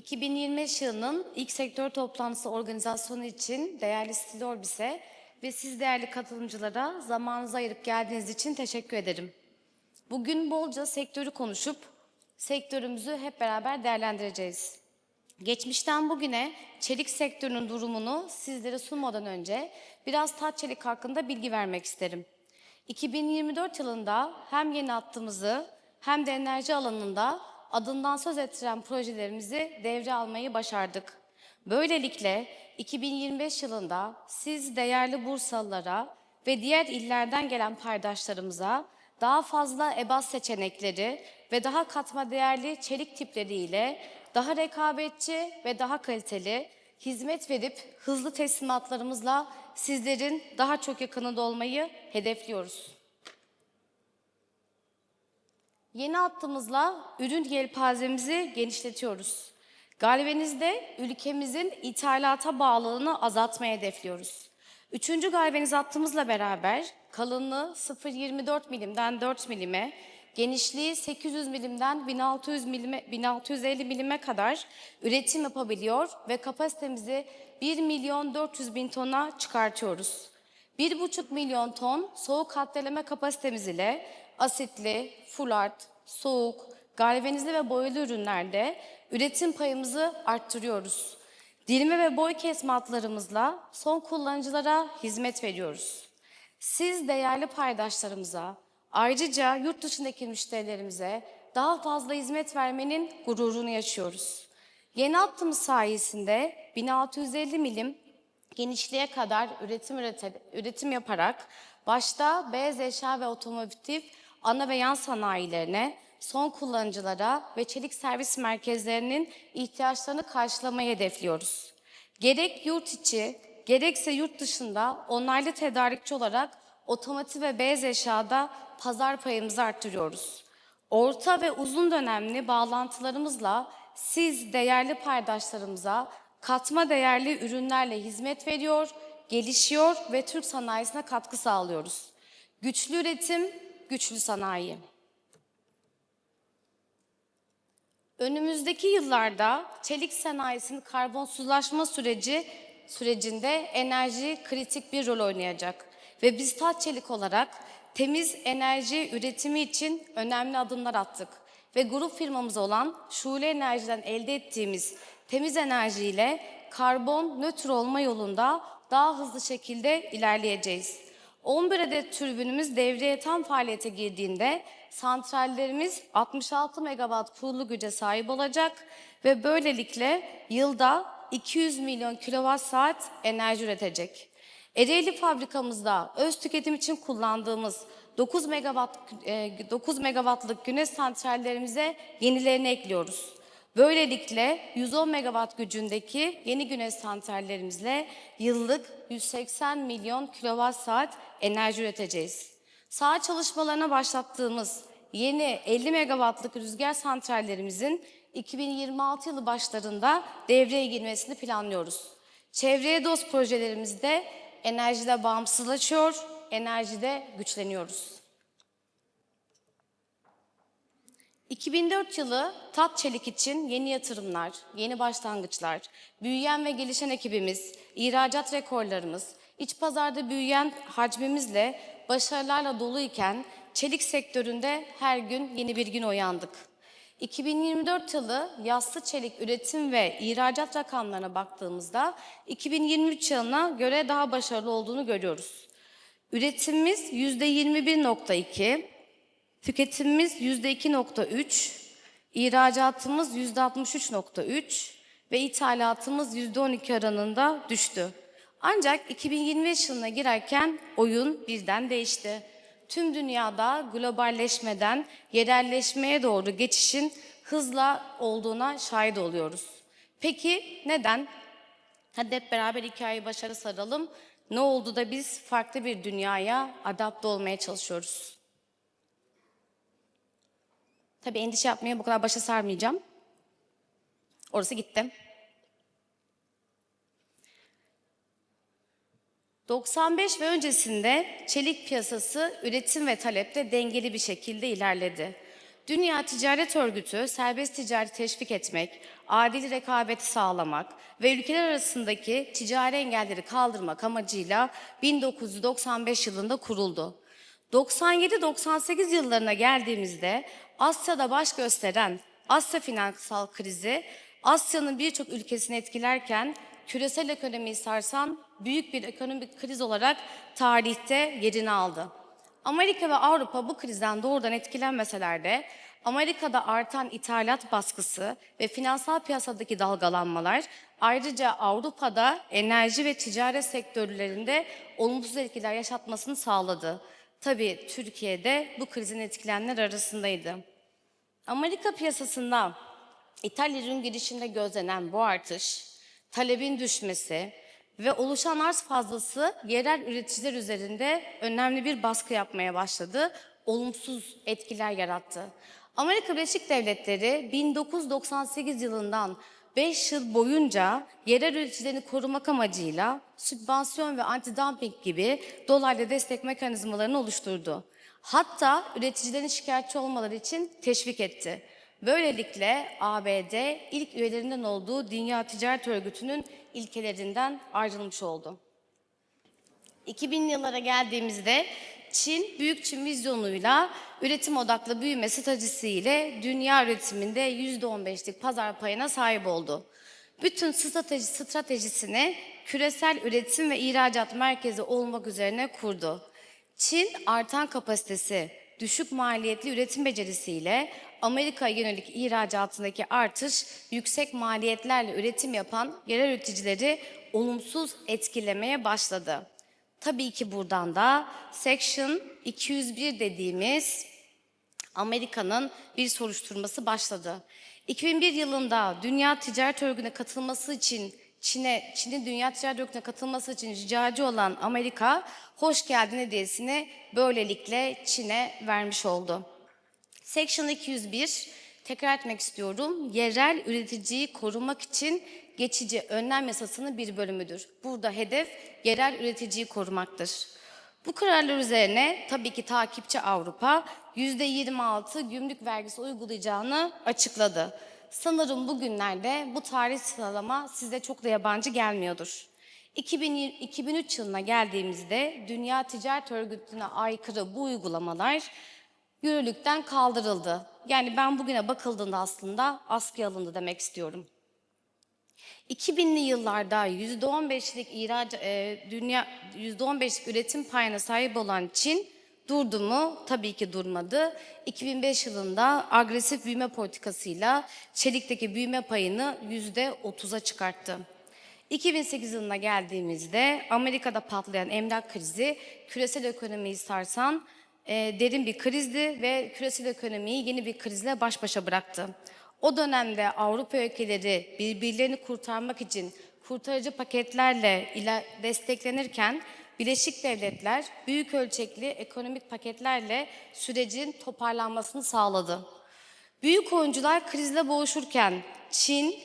2025 yılının ilk sektör toplantısı organizasyonu için değerli Stil Orbis'e ve siz değerli katılımcılara zamanınızı ayırıp geldiğiniz için teşekkür ederim. Bugün bolca sektörü konuşup sektörümüzü hep beraber değerlendireceğiz. Geçmişten bugüne çelik sektörünün durumunu sizlere sunmadan önce biraz taç çelik hakkında bilgi vermek isterim. 2024 yılında hem yeni hattımızı hem de enerji alanında adından söz ettiren projelerimizi devre almayı başardık. Böylelikle 2025 yılında siz değerli Bursalılara ve diğer illerden gelen paydaşlarımıza daha fazla EBAS seçenekleri ve daha katma değerli çelik tipleriyle daha rekabetçi ve daha kaliteli hizmet verip hızlı teslimatlarımızla sizlerin daha çok yakınında olmayı hedefliyoruz. Yeni hattımızla ürün yelpazemizi genişletiyoruz. Galvanizde ülkemizin ithalata bağlılığını azaltmayı hedefliyoruz. Üçüncü galvaniz hattımızla beraber kalınlığı 0.24 milimden 4 milime, genişliği 800 milimden 1600 milime, 1650 milime kadar üretim yapabiliyor ve kapasitemizi 1 milyon 400 bin tona çıkartıyoruz. 1,5 milyon ton soğuk hatteleme kapasitemiz ile asitli, fulart, soğuk, galvanizli ve boyalı ürünlerde üretim payımızı arttırıyoruz. Dilime ve boy kesme hatlarımızla son kullanıcılara hizmet veriyoruz. Siz değerli paydaşlarımıza, ayrıca yurt dışındaki müşterilerimize daha fazla hizmet vermenin gururunu yaşıyoruz. Yeni hattımız sayesinde 1650 milim genişliğe kadar üretim üretim yaparak başta beyaz eşya ve otomotiv ana ve yan sanayilerine, son kullanıcılara ve çelik servis merkezlerinin ihtiyaçlarını karşılamayı hedefliyoruz. Gerek yurt içi, gerekse yurt dışında onaylı tedarikçi olarak otomotiv ve beyaz eşyada pazar payımızı arttırıyoruz. Orta ve uzun dönemli bağlantılarımızla siz değerli paydaşlarımıza katma değerli ürünlerle hizmet veriyor, gelişiyor ve Türk sanayisine katkı sağlıyoruz. Güçlü üretim, güçlü sanayi. Önümüzdeki yıllarda çelik sanayisinin karbonsuzlaşma süreci sürecinde enerji kritik bir rol oynayacak ve biz Taç Çelik olarak temiz enerji üretimi için önemli adımlar attık ve grup firmamız olan Şule Enerji'den elde ettiğimiz temiz enerjiyle karbon nötr olma yolunda daha hızlı şekilde ilerleyeceğiz. 11 adet türbünümüz devreye tam faaliyete girdiğinde santrallerimiz 66 megawatt kurulu güce sahip olacak ve böylelikle yılda 200 milyon kilowatt saat enerji üretecek. Ereğli fabrikamızda öz tüketim için kullandığımız 9 megawatt e, 9 megawattlık güneş santrallerimize yenilerini ekliyoruz. Böylelikle 110 megawatt gücündeki yeni güneş santrallerimizle yıllık 180 milyon kilowatt saat enerji üreteceğiz. Saha çalışmalarına başlattığımız yeni 50 megawattlık rüzgar santrallerimizin 2026 yılı başlarında devreye girmesini planlıyoruz. Çevreye dost projelerimizde enerjide bağımsızlaşıyor, enerjide güçleniyoruz. 2004 yılı Tat Çelik için yeni yatırımlar, yeni başlangıçlar, büyüyen ve gelişen ekibimiz, ihracat rekorlarımız, iç pazarda büyüyen hacmimizle başarılarla doluyken çelik sektöründe her gün yeni bir gün uyandık. 2024 yılı yassı çelik üretim ve ihracat rakamlarına baktığımızda 2023 yılına göre daha başarılı olduğunu görüyoruz. Üretimimiz %21.2, Tüketimimiz %2.3, ihracatımız %63.3 ve ithalatımız %12 oranında düştü. Ancak 2025 yılına girerken oyun birden değişti. Tüm dünyada globalleşmeden yerelleşmeye doğru geçişin hızla olduğuna şahit oluyoruz. Peki neden? Hadi hep beraber hikayeyi başarı saralım. Ne oldu da biz farklı bir dünyaya adapte olmaya çalışıyoruz? Tabii endişe yapmaya bu kadar başa sarmayacağım. Orası gitti. 95 ve öncesinde çelik piyasası üretim ve talepte dengeli bir şekilde ilerledi. Dünya Ticaret Örgütü serbest ticareti teşvik etmek, adil rekabeti sağlamak ve ülkeler arasındaki ticari engelleri kaldırmak amacıyla 1995 yılında kuruldu. 97-98 yıllarına geldiğimizde Asya'da baş gösteren Asya finansal krizi Asya'nın birçok ülkesini etkilerken küresel ekonomiyi sarsan büyük bir ekonomik kriz olarak tarihte yerini aldı. Amerika ve Avrupa bu krizden doğrudan etkilenmeseler de Amerika'da artan ithalat baskısı ve finansal piyasadaki dalgalanmalar ayrıca Avrupa'da enerji ve ticaret sektörlerinde olumsuz etkiler yaşatmasını sağladı. Tabii Türkiye'de bu krizin etkilenenler arasındaydı. Amerika piyasasında ithal ürün girişinde gözlenen bu artış, talebin düşmesi ve oluşan arz fazlası yerel üreticiler üzerinde önemli bir baskı yapmaya başladı, olumsuz etkiler yarattı. Amerika Birleşik Devletleri 1998 yılından 5 yıl boyunca yerel üreticilerini korumak amacıyla sübvansiyon ve antidumping gibi dolaylı destek mekanizmalarını oluşturdu. Hatta üreticilerin şikayetçi olmaları için teşvik etti. Böylelikle ABD ilk üyelerinden olduğu Dünya Ticaret Örgütü'nün ilkelerinden ayrılmış oldu. 2000'li yıllara geldiğimizde Çin, Büyük Çin vizyonuyla üretim odaklı büyüme stratejisiyle dünya üretiminde %15'lik pazar payına sahip oldu. Bütün strateji, stratejisini küresel üretim ve ihracat merkezi olmak üzerine kurdu. Çin artan kapasitesi, düşük maliyetli üretim becerisiyle Amerika'ya yönelik ihracatındaki artış, yüksek maliyetlerle üretim yapan yerel üreticileri olumsuz etkilemeye başladı. Tabii ki buradan da Section 201 dediğimiz Amerika'nın bir soruşturması başladı. 2001 yılında Dünya Ticaret Örgütü'ne katılması için Çin'e, Çin'in Dünya Ticaret Örgütü'ne katılması için ricacı olan Amerika, hoş geldin hediyesini böylelikle Çin'e vermiş oldu. Section 201, tekrar etmek istiyorum, yerel üreticiyi korumak için geçici önlem yasasının bir bölümüdür. Burada hedef yerel üreticiyi korumaktır. Bu kararlar üzerine tabii ki takipçi Avrupa %26 gümrük vergisi uygulayacağını açıkladı. Sanırım bugünlerde bu tarih sıralama size çok da yabancı gelmiyordur. 2020, 2003 yılına geldiğimizde Dünya Ticaret Örgütü'ne aykırı bu uygulamalar yürürlükten kaldırıldı. Yani ben bugüne bakıldığında aslında askıya alındı demek istiyorum. 2000'li yıllarda %15'lik ihraç e, dünya %15'lik üretim payına sahip olan Çin durdu mu? Tabii ki durmadı. 2005 yılında agresif büyüme politikasıyla çelikteki büyüme payını %30'a çıkarttı. 2008 yılına geldiğimizde Amerika'da patlayan emlak krizi küresel ekonomiyi sarsan e, derin bir krizdi ve küresel ekonomiyi yeni bir krizle baş başa bıraktı. O dönemde Avrupa ülkeleri birbirlerini kurtarmak için kurtarıcı paketlerle desteklenirken Birleşik Devletler büyük ölçekli ekonomik paketlerle sürecin toparlanmasını sağladı. Büyük oyuncular krizle boğuşurken Çin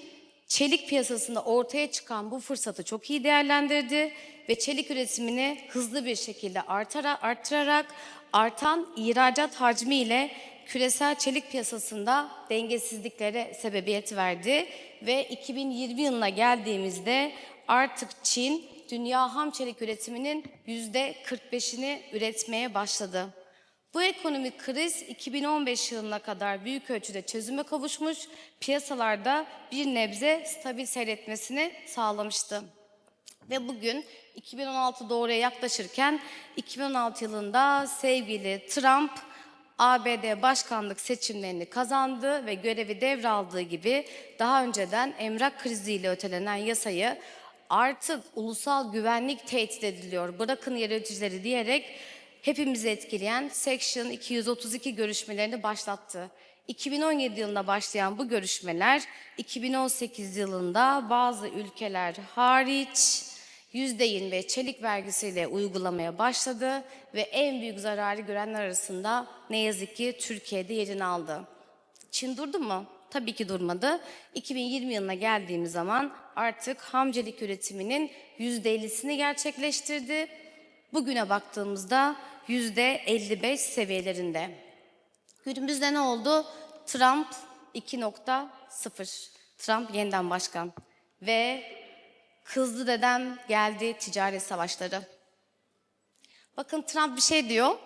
çelik piyasasında ortaya çıkan bu fırsatı çok iyi değerlendirdi ve çelik üretimini hızlı bir şekilde artara, arttırarak artan ihracat hacmi ile küresel çelik piyasasında dengesizliklere sebebiyet verdi ve 2020 yılına geldiğimizde artık Çin dünya ham çelik üretiminin yüzde 45'ini üretmeye başladı. Bu ekonomik kriz 2015 yılına kadar büyük ölçüde çözüme kavuşmuş, piyasalarda bir nebze stabil seyretmesini sağlamıştı. Ve bugün 2016 doğruya yaklaşırken 2016 yılında sevgili Trump ABD başkanlık seçimlerini kazandı ve görevi devraldığı gibi daha önceden emrak kriziyle ötelenen yasayı artık ulusal güvenlik tehdit ediliyor. Bırakın yöneticileri diyerek hepimizi etkileyen Section 232 görüşmelerini başlattı. 2017 yılında başlayan bu görüşmeler 2018 yılında bazı ülkeler hariç %25 çelik vergisiyle uygulamaya başladı ve en büyük zararı görenler arasında ne yazık ki Türkiye'de yerini aldı. Çin durdu mu? Tabii ki durmadı. 2020 yılına geldiğimiz zaman artık hamcelik üretiminin %50'sini gerçekleştirdi. Bugüne baktığımızda %55 seviyelerinde. Günümüzde ne oldu? Trump 2.0. Trump yeniden başkan. Ve kızdı dedem geldi ticaret savaşları. Bakın Trump bir şey diyor.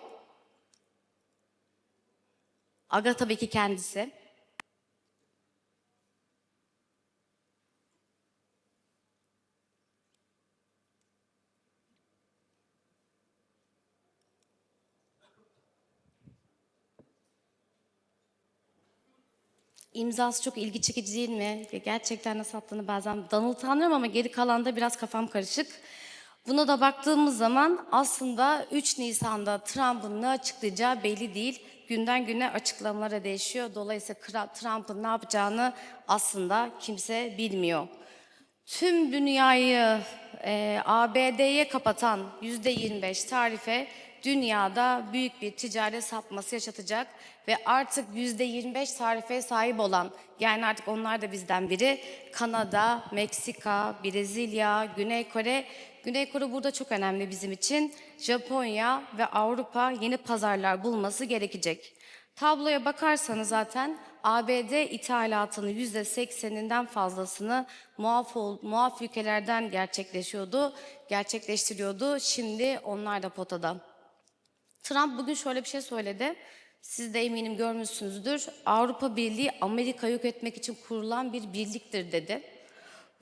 Aga tabii ki kendisi. İmzası çok ilgi çekici değil mi? Gerçekten nasıl attığını bazen Donald tanıyorum ama geri kalanda biraz kafam karışık. Buna da baktığımız zaman aslında 3 Nisan'da Trump'ın ne açıklayacağı belli değil. Günden güne açıklamalara değişiyor. Dolayısıyla Trump'ın ne yapacağını aslında kimse bilmiyor. Tüm dünyayı e, ABD'ye kapatan %25 tarife dünyada büyük bir ticaret sapması yaşatacak ve artık %25 tarifeye sahip olan yani artık onlar da bizden biri Kanada, Meksika, Brezilya, Güney Kore. Güney Kore burada çok önemli bizim için. Japonya ve Avrupa yeni pazarlar bulması gerekecek. Tabloya bakarsanız zaten ABD ithalatının %80'inden fazlasını muaf, ol- muaf ülkelerden gerçekleşiyordu, gerçekleştiriyordu. Şimdi onlar da potada. Trump bugün şöyle bir şey söyledi. Siz de eminim görmüşsünüzdür. Avrupa Birliği Amerika'yı yok etmek için kurulan bir birliktir dedi.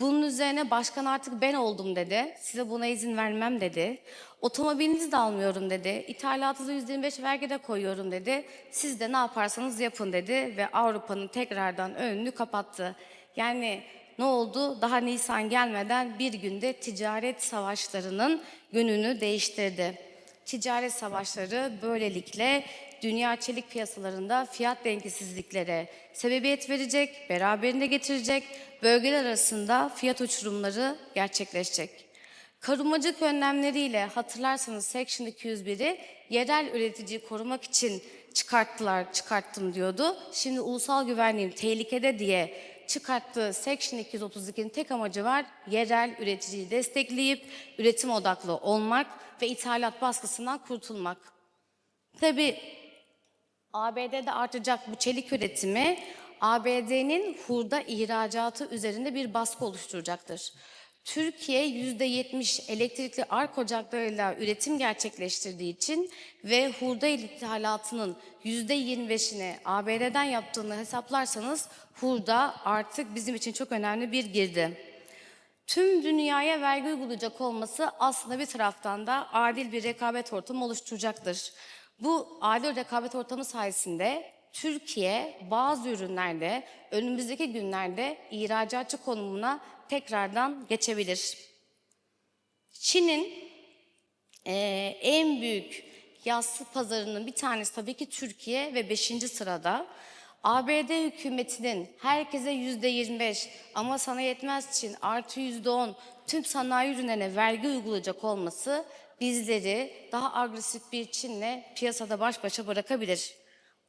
Bunun üzerine başkan artık ben oldum dedi. Size buna izin vermem dedi. Otomobilinizi de almıyorum dedi. İthalatınıza %25 vergi de koyuyorum dedi. Siz de ne yaparsanız yapın dedi ve Avrupa'nın tekrardan önünü kapattı. Yani ne oldu? Daha Nisan gelmeden bir günde ticaret savaşlarının yönünü değiştirdi. Ticaret savaşları böylelikle dünya çelik piyasalarında fiyat dengesizliklere sebebiyet verecek, beraberinde getirecek, bölgeler arasında fiyat uçurumları gerçekleşecek. Korumacılık önlemleriyle hatırlarsanız Section 201'i yerel üreticiyi korumak için çıkarttılar, çıkarttım diyordu. Şimdi ulusal güvenliğim tehlikede diye çıkarttığı Section 232'nin tek amacı var yerel üreticiyi destekleyip üretim odaklı olmak ve ithalat baskısından kurtulmak. Tabii ABD'de artacak bu çelik üretimi ABD'nin hurda ihracatı üzerinde bir baskı oluşturacaktır. Türkiye %70 elektrikli ark ocaklarıyla üretim gerçekleştirdiği için ve hurda ithalatının %25'ini ABD'den yaptığını hesaplarsanız hurda artık bizim için çok önemli bir girdi. Tüm dünyaya vergi uygulayacak olması aslında bir taraftan da adil bir rekabet ortamı oluşturacaktır. Bu adil rekabet ortamı sayesinde Türkiye bazı ürünlerde önümüzdeki günlerde ihracatçı konumuna tekrardan geçebilir. Çin'in eee, en büyük yassı pazarının bir tanesi tabii ki Türkiye ve 5. sırada. ABD hükümetinin herkese yüzde 25 ama sana yetmez için artı yüzde 10 tüm sanayi ürünlerine vergi uygulayacak olması bizleri daha agresif bir Çin'le piyasada baş başa bırakabilir.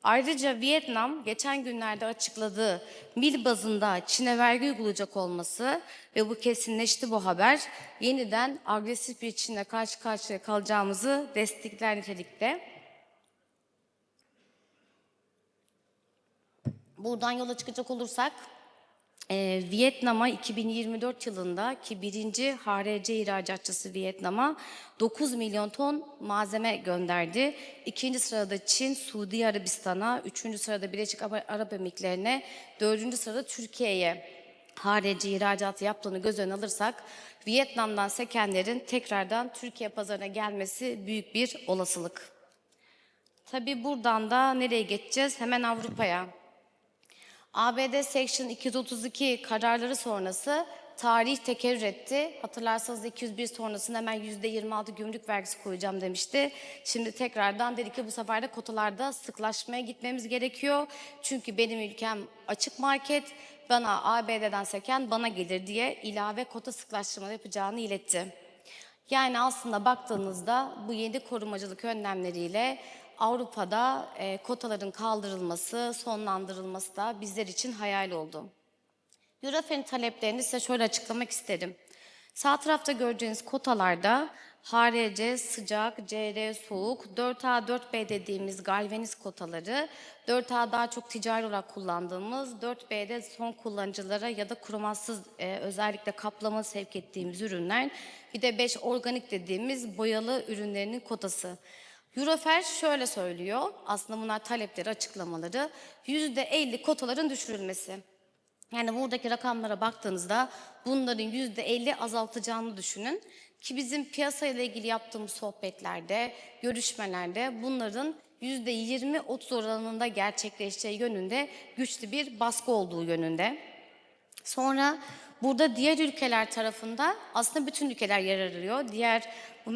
Ayrıca Vietnam geçen günlerde açıkladığı mil bazında Çin'e vergi uygulayacak olması ve bu kesinleşti bu haber yeniden agresif bir Çin'le karşı karşıya kalacağımızı destekler nitelikte. Buradan yola çıkacak olursak e, Vietnam'a 2024 yılında ki birinci HRC ihracatçısı Vietnam'a 9 milyon ton malzeme gönderdi. İkinci sırada Çin, Suudi Arabistan'a, üçüncü sırada Birleşik Ara- Arap Emirlikleri'ne, dördüncü sırada Türkiye'ye HRC ihracatı yaptığını göz önüne alırsak Vietnam'dan sekenlerin tekrardan Türkiye pazarına gelmesi büyük bir olasılık. Tabii buradan da nereye geçeceğiz? Hemen Avrupa'ya. ABD Section 232 kararları sonrası tarih tekerrür etti. Hatırlarsanız 201 sonrasında hemen %26 gümrük vergisi koyacağım demişti. Şimdi tekrardan dedi ki bu sefer de kotalarda sıklaşmaya gitmemiz gerekiyor. Çünkü benim ülkem açık market, bana ABD'den seken bana gelir diye ilave kota sıklaştırma yapacağını iletti. Yani aslında baktığınızda bu yeni korumacılık önlemleriyle Avrupa'da e, kotaların kaldırılması, sonlandırılması da bizler için hayal oldu. Eurofen taleplerini size şöyle açıklamak isterim. Sağ tarafta göreceğiniz kotalarda HRC sıcak, CR soğuk, 4A, 4B dediğimiz galvaniz kotaları, 4A daha çok ticari olarak kullandığımız, 4B'de son kullanıcılara ya da kromatsız e, özellikle kaplama sevk ettiğimiz ürünler, bir de 5 organik dediğimiz boyalı ürünlerinin kotası. Eurofer şöyle söylüyor, aslında bunlar talepleri, açıklamaları, %50 kotaların düşürülmesi. Yani buradaki rakamlara baktığınızda bunların yüzde 50 azaltacağını düşünün. Ki bizim piyasayla ilgili yaptığımız sohbetlerde, görüşmelerde bunların yüzde 20-30 oranında gerçekleşeceği yönünde güçlü bir baskı olduğu yönünde. Sonra burada diğer ülkeler tarafında aslında bütün ülkeler yer arıyor. Diğer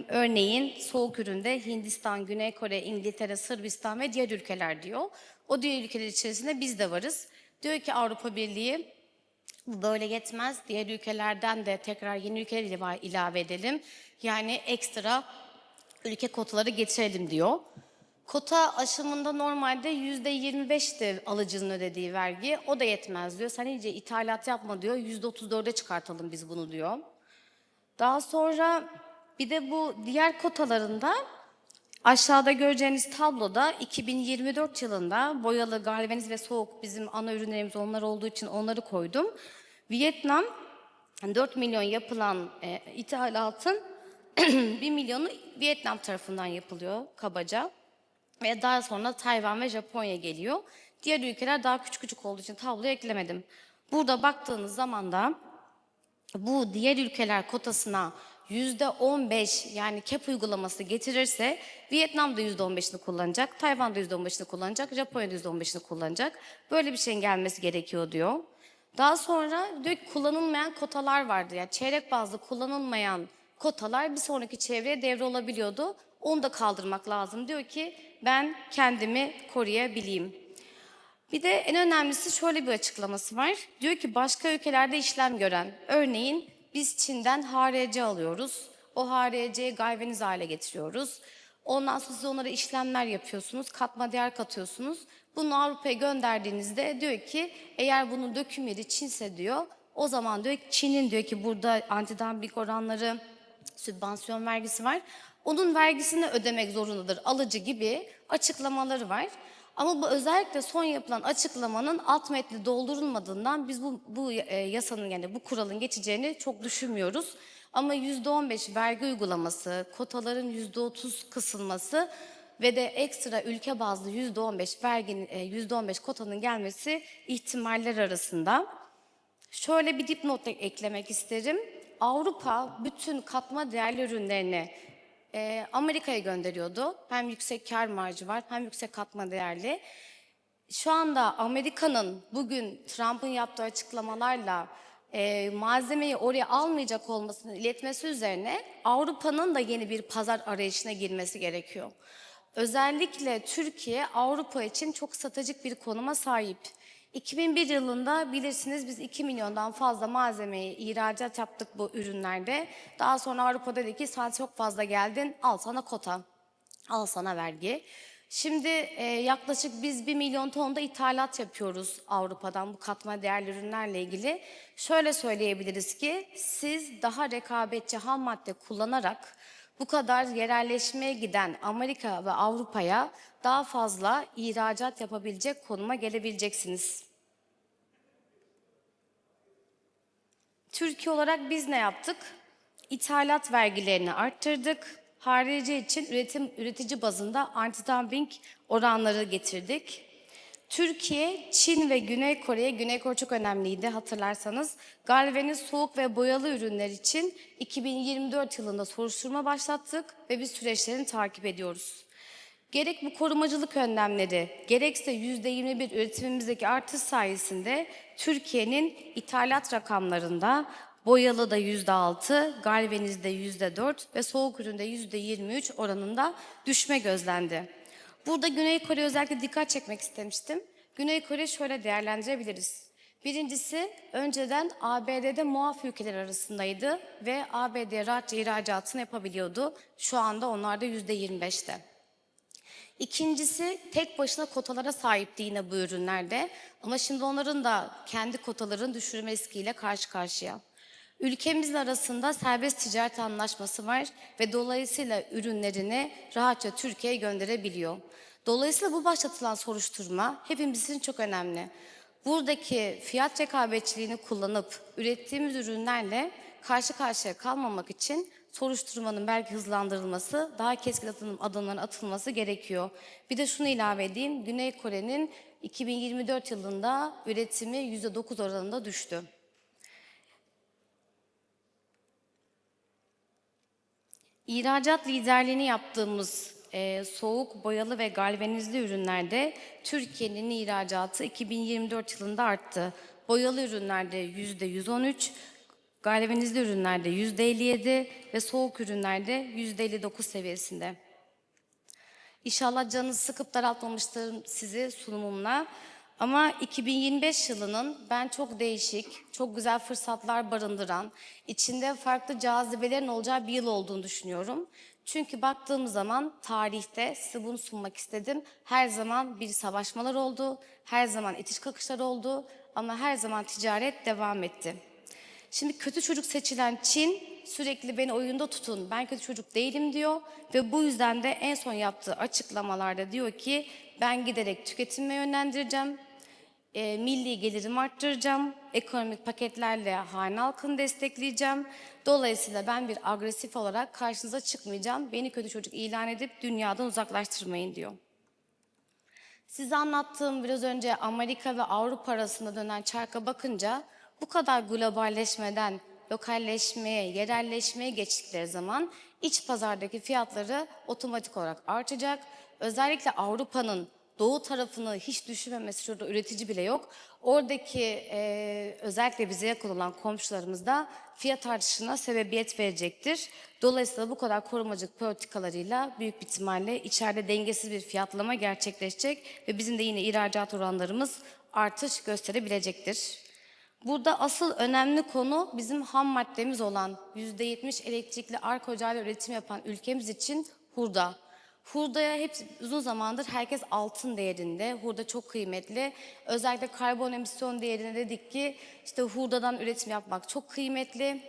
örneğin soğuk üründe Hindistan, Güney Kore, İngiltere, Sırbistan ve diğer ülkeler diyor. O diğer ülkeler içerisinde biz de varız. Diyor ki Avrupa Birliği bu böyle yetmez. Diğer ülkelerden de tekrar yeni ülkeler ilave- edelim. Yani ekstra ülke kotaları getirelim diyor. Kota aşımında normalde yüzde 25'ti alıcının ödediği vergi. O da yetmez diyor. Sen iyice ithalat yapma diyor. Yüzde 34'e çıkartalım biz bunu diyor. Daha sonra bir de bu diğer kotalarında aşağıda göreceğiniz tabloda 2024 yılında boyalı, galvaniz ve soğuk bizim ana ürünlerimiz onlar olduğu için onları koydum. Vietnam 4 milyon yapılan e, ithalatın 1 milyonu Vietnam tarafından yapılıyor kabaca. Ve daha sonra Tayvan ve Japonya geliyor. Diğer ülkeler daha küçük küçük olduğu için tabloya eklemedim. Burada baktığınız zaman da bu diğer ülkeler kotasına 15 yani cap uygulaması getirirse Vietnam da yüzde 15'ini kullanacak, Tayvan da yüzde 15'ini kullanacak, Japonya da yüzde 15'ini kullanacak. Böyle bir şeyin gelmesi gerekiyor diyor. Daha sonra diyor ki kullanılmayan kotalar vardı. Yani çeyrek bazlı kullanılmayan kotalar bir sonraki çevreye devre olabiliyordu. Onu da kaldırmak lazım. Diyor ki ben kendimi koruyabileyim. Bir de en önemlisi şöyle bir açıklaması var. Diyor ki başka ülkelerde işlem gören, örneğin biz Çin'den HRC alıyoruz. O HRC'yi galvaniz hale getiriyoruz. Ondan sonra siz onlara işlemler yapıyorsunuz, katma değer katıyorsunuz. Bunu Avrupa'ya gönderdiğinizde diyor ki eğer bunun döküm yeri Çinse diyor, o zaman diyor Çin'in diyor ki burada antidumping oranları, sübvansiyon vergisi var. Onun vergisini ödemek zorundadır alıcı gibi açıklamaları var. Ama bu özellikle son yapılan açıklamanın alt metni doldurulmadığından biz bu, bu e, yasanın yani bu kuralın geçeceğini çok düşünmüyoruz. Ama %15 vergi uygulaması, kotaların %30 kısılması ve de ekstra ülke bazlı %15 verginin e, %15 kotanın gelmesi ihtimaller arasında. Şöyle bir dipnot eklemek isterim. Avrupa bütün katma değerli ürünlerini e, Amerika'ya gönderiyordu. Hem yüksek kar marjı var hem yüksek katma değerli. Şu anda Amerika'nın bugün Trump'ın yaptığı açıklamalarla e, malzemeyi oraya almayacak olmasını iletmesi üzerine Avrupa'nın da yeni bir pazar arayışına girmesi gerekiyor. Özellikle Türkiye Avrupa için çok stratejik bir konuma sahip. 2001 yılında bilirsiniz biz 2 milyondan fazla malzemeyi ihracat yaptık bu ürünlerde. Daha sonra Avrupa dedi ki sen çok fazla geldin al sana kota, al sana vergi. Şimdi e, yaklaşık biz 1 milyon tonda ithalat yapıyoruz Avrupa'dan bu katma değerli ürünlerle ilgili. Şöyle söyleyebiliriz ki siz daha rekabetçi ham madde kullanarak bu kadar yerelleşmeye giden Amerika ve Avrupa'ya daha fazla ihracat yapabilecek konuma gelebileceksiniz. Türkiye olarak biz ne yaptık? İthalat vergilerini arttırdık. Harici için üretim üretici bazında antidumping oranları getirdik. Türkiye, Çin ve Güney Kore'ye, Güney Kore çok önemliydi hatırlarsanız, galvaniz soğuk ve boyalı ürünler için 2024 yılında soruşturma başlattık ve biz süreçlerini takip ediyoruz. Gerek bu korumacılık önlemleri, gerekse %21 üretimimizdeki artış sayesinde Türkiye'nin ithalat rakamlarında boyalı da %6, galvanizde %4 ve soğuk üründe %23 oranında düşme gözlendi. Burada Güney Kore özellikle dikkat çekmek istemiştim. Güney Kore şöyle değerlendirebiliriz. Birincisi önceden ABD'de muaf ülkeler arasındaydı ve ABD rahatça ihracatını yapabiliyordu. Şu anda onlar da %25'te. İkincisi tek başına kotalara sahipti yine bu ürünlerde. Ama şimdi onların da kendi kotaların düşürme riskiyle karşı karşıya. Ülkemizle arasında serbest ticaret anlaşması var ve dolayısıyla ürünlerini rahatça Türkiye'ye gönderebiliyor. Dolayısıyla bu başlatılan soruşturma hepimiz için çok önemli. Buradaki fiyat rekabetçiliğini kullanıp ürettiğimiz ürünlerle karşı karşıya kalmamak için soruşturmanın belki hızlandırılması, daha keskin atılım, adımların atılması gerekiyor. Bir de şunu ilave edeyim, Güney Kore'nin 2024 yılında üretimi %9 oranında düştü. İhracat liderliğini yaptığımız e, soğuk, boyalı ve galvanizli ürünlerde Türkiye'nin ihracatı 2024 yılında arttı. Boyalı ürünlerde yüzde 113, galvanizli ürünlerde yüzde 57 ve soğuk ürünlerde yüzde 59 seviyesinde. İnşallah canınızı sıkıp daraltmamıştır sizi sunumumla. Ama 2025 yılının ben çok değişik, çok güzel fırsatlar barındıran, içinde farklı cazibelerin olacağı bir yıl olduğunu düşünüyorum. Çünkü baktığım zaman tarihte size bunu sunmak istedim. Her zaman bir savaşmalar oldu, her zaman itiş kakışlar oldu ama her zaman ticaret devam etti. Şimdi kötü çocuk seçilen Çin sürekli beni oyunda tutun, ben kötü çocuk değilim diyor ve bu yüzden de en son yaptığı açıklamalarda diyor ki ben giderek tüketime yönlendireceğim, e, milli gelirimi arttıracağım, ekonomik paketlerle hane halkını destekleyeceğim. Dolayısıyla ben bir agresif olarak karşınıza çıkmayacağım, beni kötü çocuk ilan edip dünyadan uzaklaştırmayın diyor. Size anlattığım biraz önce Amerika ve Avrupa arasında dönen çarka bakınca bu kadar globalleşmeden lokalleşmeye, yerelleşmeye geçtikleri zaman iç pazardaki fiyatları otomatik olarak artacak. Özellikle Avrupa'nın doğu tarafını hiç düşünmemesi, şurada üretici bile yok. Oradaki e, özellikle bize yakın olan komşularımız da fiyat artışına sebebiyet verecektir. Dolayısıyla bu kadar korumacılık politikalarıyla büyük bir ihtimalle içeride dengesiz bir fiyatlama gerçekleşecek ve bizim de yine ihracat oranlarımız artış gösterebilecektir. Burada asıl önemli konu bizim ham maddemiz olan %70 elektrikli ark ocağıyla üretim yapan ülkemiz için hurda. Hurdaya hep uzun zamandır herkes altın değerinde. Hurda çok kıymetli. Özellikle karbon emisyon değerine dedik ki işte hurdadan üretim yapmak çok kıymetli.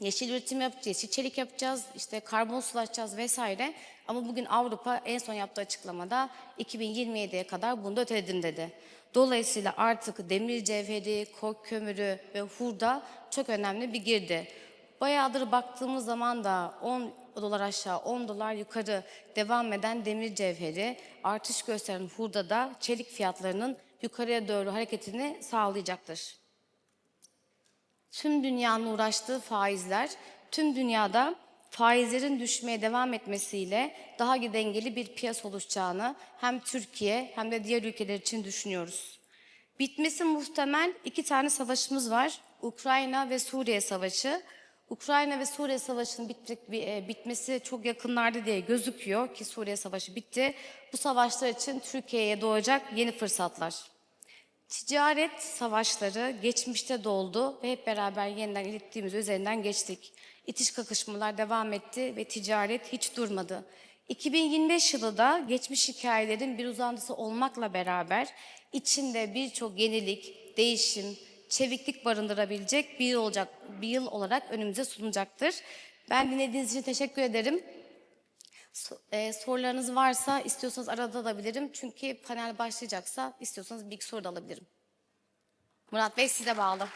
Yeşil üretim yapacağız, yeşil çelik yapacağız, işte karbon sulaşacağız vesaire. Ama bugün Avrupa en son yaptığı açıklamada 2027'ye kadar bunu da öteledim dedi. Dolayısıyla artık demir cevheri, kok kömürü ve hurda çok önemli bir girdi. Bayağıdır baktığımız zaman da 10 dolar aşağı 10 dolar yukarı devam eden demir cevheri artış gösteren hurda da çelik fiyatlarının yukarıya doğru hareketini sağlayacaktır. Tüm dünyanın uğraştığı faizler, tüm dünyada faizlerin düşmeye devam etmesiyle daha dengeli bir piyasa oluşacağını hem Türkiye hem de diğer ülkeler için düşünüyoruz. Bitmesi muhtemel iki tane savaşımız var. Ukrayna ve Suriye Savaşı. Ukrayna ve Suriye Savaşı'nın bit- bi- e, bitmesi çok yakınlarda diye gözüküyor ki Suriye Savaşı bitti. Bu savaşlar için Türkiye'ye doğacak yeni fırsatlar. Ticaret savaşları geçmişte doldu ve hep beraber yeniden ilettiğimiz üzerinden geçtik. İtiş kakışmalar devam etti ve ticaret hiç durmadı. 2025 yılı da geçmiş hikayelerin bir uzantısı olmakla beraber içinde birçok yenilik, değişim, çeviklik barındırabilecek bir yıl olacak, bir yıl olarak önümüze sunacaktır. Ben dinlediğiniz için teşekkür ederim. So- e, sorularınız varsa istiyorsanız arada alabilirim. Çünkü panel başlayacaksa istiyorsanız bir iki soru da alabilirim. Murat Bey size bağlı.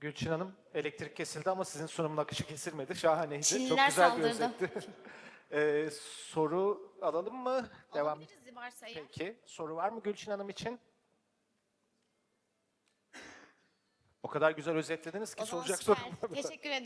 Gülçin Hanım elektrik kesildi ama sizin sunumun akışı kesilmedi. Şahaneydi. Çok Çinliler güzel saldırdı. bir özetti. Ee, soru alalım mı? Devam. Alabiliriz varsa eğer. Peki. Soru var mı Gülçin Hanım için? O kadar güzel özetlediniz ki O zaman soracak süper. sorum var mı? Teşekkür ediyorum.